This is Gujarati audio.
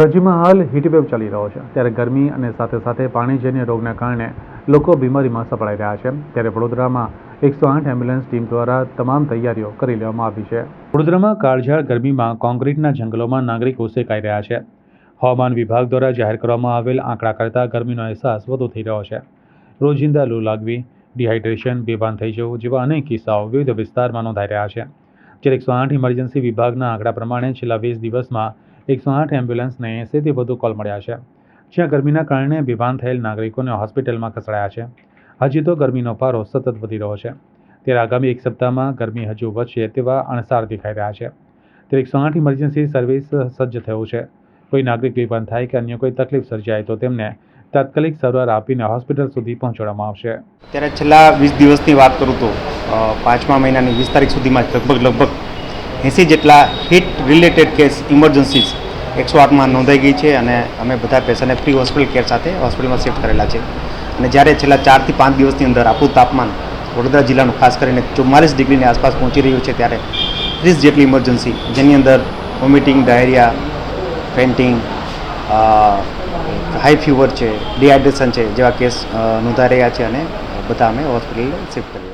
રાજ્યમાં હાલ હીટવેવ ચાલી રહ્યો છે. ત્યારે ગરમી અને સાથે સાથે પાણીજન્ય રોગના કારણે લોકો બીમારીમાં સપડાઈ રહ્યા છે. ત્યારે વડોદરામાં એકસો આઠ એમ્બ્યુલન્સ ટીમ દ્વારા તમામ તૈયારીઓ કરી લેવામાં આવી છે. વડોદરામાં કાળઝાળ ગરમીમાં કોન્ક્રીટના જંગલોમાં નાગરિકો સેકાઈ રહ્યા છે. હવામાન વિભાગ દ્વારા જાહેર કરવામાં આવેલ આંકડા કરતાં ગરમીનો અહેસાસ વધુ થઈ રહ્યો છે. રોજિંદા લૂ લાગવી ડિહાઇડ્રેશન બેભાન થઈ જવું જેવા અનેક કિસ્સાઓ વિવિધ વિસ્તારમાં નોંધાઈ રહ્યા છે. જ્યારે એકસો આઠ ઇમરજન્સી વિભાગના આંકડા પ્રમાણે છેલ્લા વીસ દિવસમાં એકસો આઠ એમ્બ્યુલન્સને એંસીથી વધુ કોલ મળ્યા છે, જ્યાં ગરમીના કારણે બેભાન થયેલ નાગરિકોને હોસ્પિટલમાં ખસેડાયા છે. હજી તો ગરમીનો પારો સતત વધી રહ્યો છે. ત્યારે આગામી એક સપ્તાહમાં ગરમી હજુ વધશે તેવા અણસાર દેખાઈ રહ્યા છે. ત્યારે એકસો આઠ ઇમરજન્સી સર્વિસ સજ્જ થયું છે. કોઈ નાગરિક વિભાન થાય કે અન્ય કોઈ તકલીફ સર્જાય તો તેમને તાત્કાલિક સારવાર આપીને હોસ્પિટલ સુધી પહોંચાડવામાં આવશે. ત્યારે છેલ્લા વીસ દિવસની વાત કરું તો પાંચમા મહિનાની વીસ તારીખ સુધીમાં લગભગ લગભગ એંસી જેટલા હિટ રિલેટેડ કેસ ઇમરજન્સીસ એકસો આઠમાં નોંધાઈ ગઈ છે અને અમે બધા પેશન્ટને ફ્રી હોસ્પિટલ કેર સાથે હોસ્પિટલમાં શિફ્ટ કરેલા છે. અને જ્યારે છેલ્લા ચારથી પાંચ દિવસની અંદર આપણું તાપમાન વડોદરા જિલ્લાનું ખાસ કરીને ચુમ્માલીસ ડિગ્રીની આસપાસ પહોંચી રહ્યું છે ત્યારે ત્રીસ જેટલી ઇમરજન્સી જેની અંદર vomiting diarrhoea fainting high fever છે ડિહાઇડ્રેશન છે જેવા કેસ નોંધાઈ રહ્યા છે અને બધા અમે હોસ્પિટલ શિફ્ટ કરી રહ્યા છીએ.